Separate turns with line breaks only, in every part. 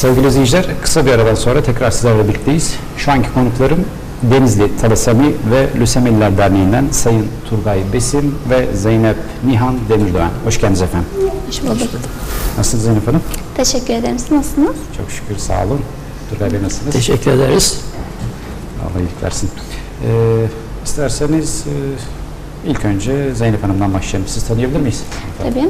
Sevgili izleyiciler, kısa bir aradan sonra tekrar sizlerle birlikteyiz. Şu anki konuklarım Denizli Talasami ve Lösemeliler Derneği'nden Sayın Turgay Besim ve Zeynep Nihan Demirdoğan. Hoş geldiniz efendim.
Hoş bulduk.
Nasılsınız Zeynep Hanım?
Teşekkür ederim. Siz nasılsınız?
Çok şükür sağ olun. Turgay Bey nasılsınız?
Teşekkür ederiz.
Allah iyilik versin. Ee, isterseniz e, ilk önce Zeynep Hanım'dan başlayalım. Siz tanıyabilir miyiz?
Tabii.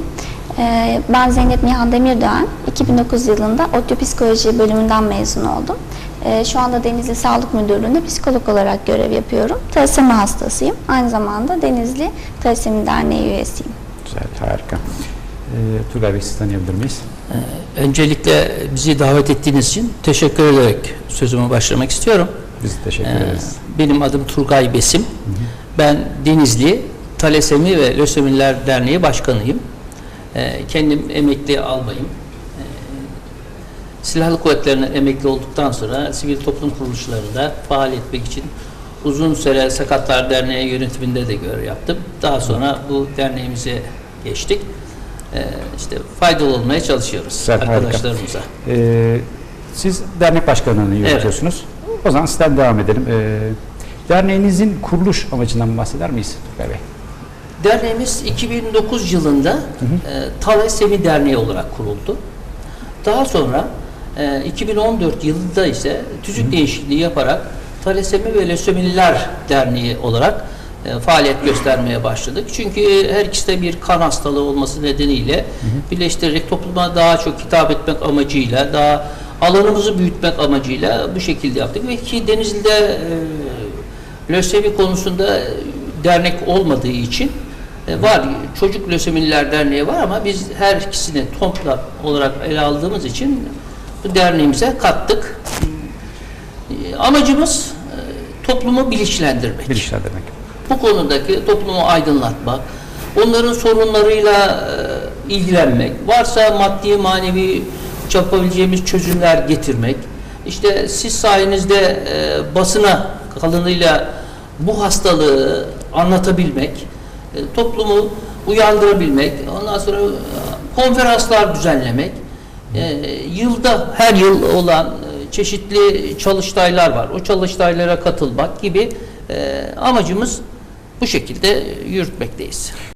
Ben Zeynep Nihan Demirdoğan. 2009 yılında ODTÜ Psikoloji bölümünden mezun oldum. Ee, şu anda Denizli Sağlık Müdürlüğü'nde psikolog olarak görev yapıyorum. Talasemi hastasıyım. Aynı zamanda Denizli Talasemi Derneği üyesiyim.
Güzel, harika. Ee, Turgay Bey siz tanıyabilir miyiz?
Öncelikle bizi davet ettiğiniz için teşekkür ederek sözüme başlamak istiyorum.
Biz teşekkür
Ee,
ederiz.
Benim adım Turgay Besim. Ben Denizli Talasemi ve Lösemiler Derneği Başkanıyım. Ee, Kendim emekli albayım. Ee, Silahlı kuvvetlerinden emekli olduktan sonra sivil toplum kuruluşlarında faal etmek için uzun süre Sakatlar Derneği yönetiminde de görev yaptım. Daha sonra bu derneğimize geçtik. Ee, işte faydalı olmaya çalışıyoruz
Güzel, harika.
arkadaşlarımıza.
Ee, siz dernek başkanlığını yönetiyorsunuz. O zaman sizden devam edelim. Ee, derneğinizin kuruluş amacından bahseder miyiz Turgay Bey?
Derneğimiz 2009 yılında e, Talasemi Derneği olarak kuruldu. Daha sonra e, 2014 yılında ise tüzük değişikliği yaparak Talasemi ve Lösemililer Derneği olarak e, faaliyet göstermeye başladık. Çünkü her ikisi de bir kan hastalığı olması nedeniyle birleştirerek topluma daha çok hitap etmek amacıyla, daha alanımızı büyütmek amacıyla bu şekilde yaptık. Ve ki Denizli'de e, lösemi konusunda e, dernek olmadığı için e, var çocuk lösemililer derneği var ama biz her ikisini toplam olarak ele aldığımız için bu derneğimize kattık. E, Amacımız e, toplumu bilinçlendirmek.
Bilinçlendirmek.
Bu konudaki toplumu aydınlatmak, onların sorunlarıyla e, ilgilenmek, varsa maddi manevi yapabileceğimiz çözümler getirmek. İşte siz sayenizde e, basına kalınıyla bu hastalığı anlatabilmek, toplumu uyandırabilmek, ondan sonra e, konferanslar düzenlemek, e, yılda her yıl olan e, çeşitli çalıştaylar var. O çalıştaylara katılmak gibi e, amacımız bu şekilde yürütmekteyiz.